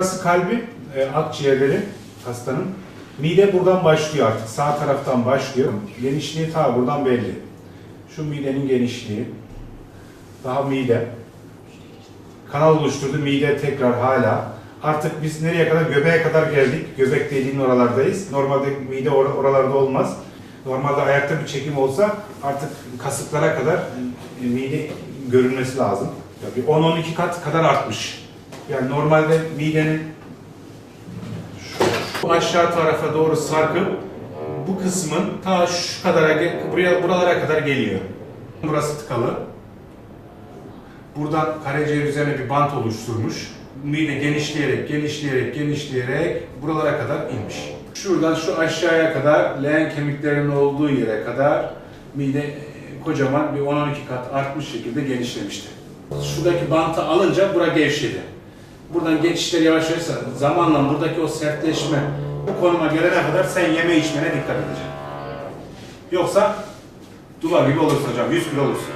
Burası kalbi, e, akciğerleri hastanın. Mide buradan başlıyor artık. Sağ taraftan başlıyor. Genişliği ta buradan belli. Şu midenin genişliği. Daha mide. Kanal oluşturdu. Mide tekrar hala. Artık biz nereye kadar? Göbeğe kadar geldik. Göbek deliğinin oralardayız. Normalde mide or- oralarda olmaz. Normalde ayakta bir çekim olsa artık kasıklara kadar e, mide görünmesi lazım. Tabii 10-12 kat kadar artmış. Yani normalde midenin şu aşağı tarafa doğru sarkıp bu kısmın ta şu kadara buraya buralara kadar geliyor. Burası tıkalı. Buradan karaciğer üzerine bir bant oluşturmuş. Mide genişleyerek, genişleyerek, genişleyerek buralara kadar inmiş. Şuradan şu aşağıya kadar leğen kemiklerinin olduğu yere kadar mide e, kocaman bir 10-12 kat artmış şekilde genişlemişti. Şuradaki bantı alınca bura gevşedi. Buradan geçişler yavaş yavaş zamanla buradaki o sertleşme bu konuma gelene kadar sen yeme içmene dikkat edeceksin. Yoksa duvar gibi olursun hocam, 100 kilo olursun.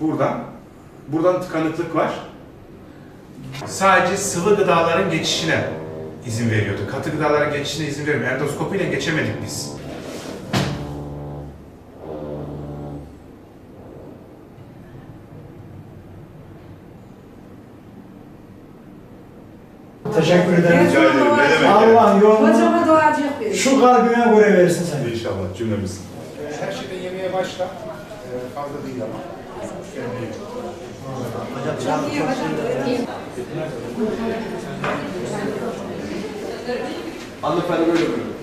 Buradan, buradan tıkanıklık var. Sadece sıvı gıdaların geçişine izin veriyordu. Katı gıdaların geçişine izin vermiyor. Endoskopiyle geçemedik biz. Teşekkür ederim. Rica ederim. Ne demek ya? Allah yolunu Hocama doğacak bir. şu kalbine göre versin seni. İnşallah cümlemiz. Her şeyden yemeye başla. Ee, fazla değil ama. Çok iyi hocam. Hanımefendi böyle buyurun.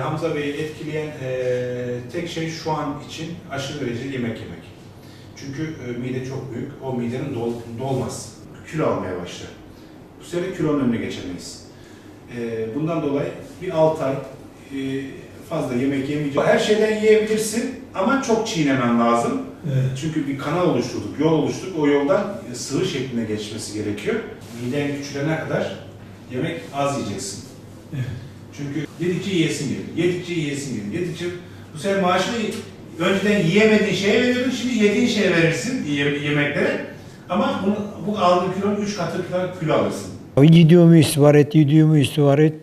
Hamza Bey'i etkileyen eee, tek şey şu an için aşırı derecede yemek yemek. Çünkü e, mide çok büyük, o midenin dol, dolmaz. Kilo almaya başlar. Bu sefer kilonun önüne geçemeyiz. Eee, bundan dolayı bir 6 ay eee, fazla yemek yemeyeceğim. Her şeyden yiyebilirsin ama çok çiğnemen lazım. Evet. Çünkü bir kanal oluşturduk, yol oluşturduk. O yoldan sıvı şeklinde geçmesi gerekiyor. Miden küçülene kadar yemek az yiyeceksin. Evet. Çünkü yedikçe yiyesin gelir. Yedikçe yiyesin gelir. Yedikçe bu sefer maaşını önceden yiyemediğin şeye veriyordun, şimdi yediğin şeye verirsin ye- yemeklere. Ama bunu, bu aldığın kilonun 3 katı kadar kilo alırsın. Yediğimi istihbaret, yediğimi istihbaret.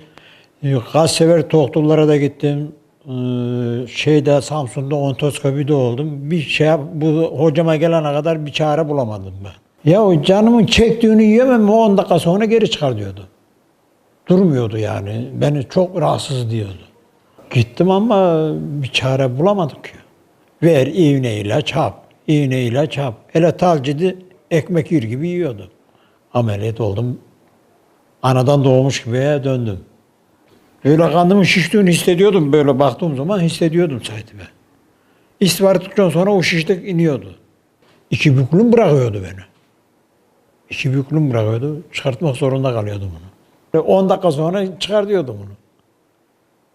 Ee, Kaç sefer doktorlara da gittim. Ee, Şeyde Samsun'da ontoskopide oldum. Bir şey bu hocama gelene kadar bir çare bulamadım ben. Ya o canımın çektiğini yiyemem o 10 dakika sonra geri çıkar diyordu. Durmuyordu yani. Beni çok rahatsız diyordu. Gittim ama bir çare bulamadık ya. Ver iğneyle çap, iğneyle çap. Hele talcidi ekmek yer gibi yiyordu. Ameliyat oldum. Anadan doğmuş gibi döndüm. Böyle kanımın şiştiğini hissediyordum. Böyle baktığım zaman hissediyordum saatime. İstihbar ettikten sonra o şişlik iniyordu. İki büklüm bırakıyordu beni. İki büklüm bırakıyordu. Çıkartmak zorunda kalıyordum bunu. Ve 10 dakika sonra çıkar diyordum bunu.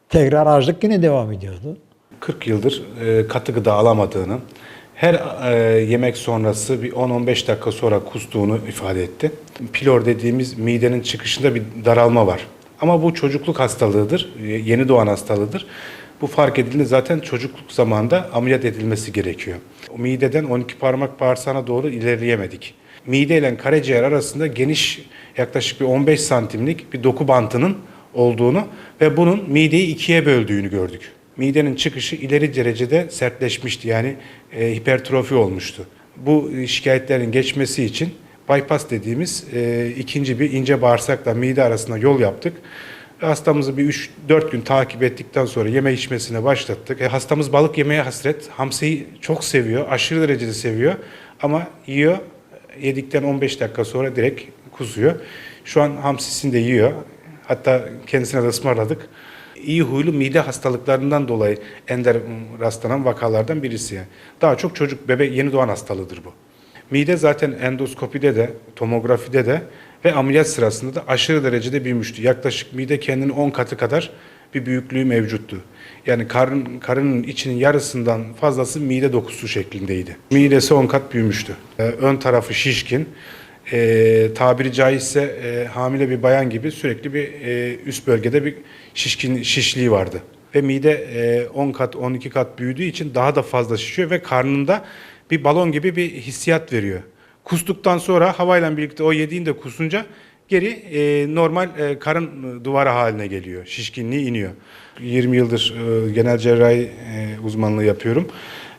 Tekrar açlık yine devam ediyordu. 40 yıldır e, katı gıda alamadığını, her e, yemek sonrası bir 10-15 dakika sonra kustuğunu ifade etti. Pilor dediğimiz midenin çıkışında bir daralma var. Ama bu çocukluk hastalığıdır, e, yeni doğan hastalığıdır. Bu fark edildiğinde zaten çocukluk zamanında ameliyat edilmesi gerekiyor. Mideden 12 parmak bağırsağına doğru ilerleyemedik. Mide ile karaciğer arasında geniş yaklaşık bir 15 santimlik bir doku bantının olduğunu ve bunun mideyi ikiye böldüğünü gördük. Midenin çıkışı ileri derecede sertleşmişti yani e, hipertrofi olmuştu. Bu e, şikayetlerin geçmesi için bypass dediğimiz e, ikinci bir ince bağırsakla mide arasında yol yaptık. Hastamızı bir 3-4 gün takip ettikten sonra yeme içmesine başlattık. E, hastamız balık yemeye hasret. Hamsiyi çok seviyor, aşırı derecede seviyor ama yiyor. Yedikten 15 dakika sonra direkt kusuyor. Şu an hamsisini de yiyor. Hatta kendisine de ısmarladık. iyi huylu mide hastalıklarından dolayı ender rastlanan vakalardan birisi. Daha çok çocuk, bebek, yeni doğan hastalığıdır bu. Mide zaten endoskopide de, tomografide de ve ameliyat sırasında da aşırı derecede büyümüştü. Yaklaşık mide kendinin 10 katı kadar bir büyüklüğü mevcuttu. Yani karın, karının içinin yarısından fazlası mide dokusu şeklindeydi. Midesi 10 kat büyümüştü. Ee, ön tarafı şişkin, e, tabiri caizse e, hamile bir bayan gibi sürekli bir e, üst bölgede bir şişkin şişliği vardı. Ve mide e, 10 kat 12 kat büyüdüğü için daha da fazla şişiyor ve karnında bir balon gibi bir hissiyat veriyor. Kustuktan sonra havayla birlikte o yediğinde kusunca geri e, normal e, karın duvarı haline geliyor. Şişkinliği iniyor. 20 yıldır e, genel cerrahi e, uzmanlığı yapıyorum.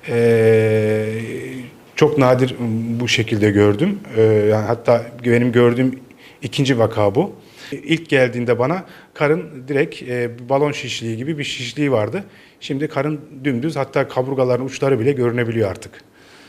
E, çok nadir bu şekilde gördüm. E, yani hatta benim gördüğüm ikinci vaka bu. İlk geldiğinde bana karın direkt e, balon şişliği gibi bir şişliği vardı. Şimdi karın dümdüz hatta kaburgaların uçları bile görünebiliyor artık.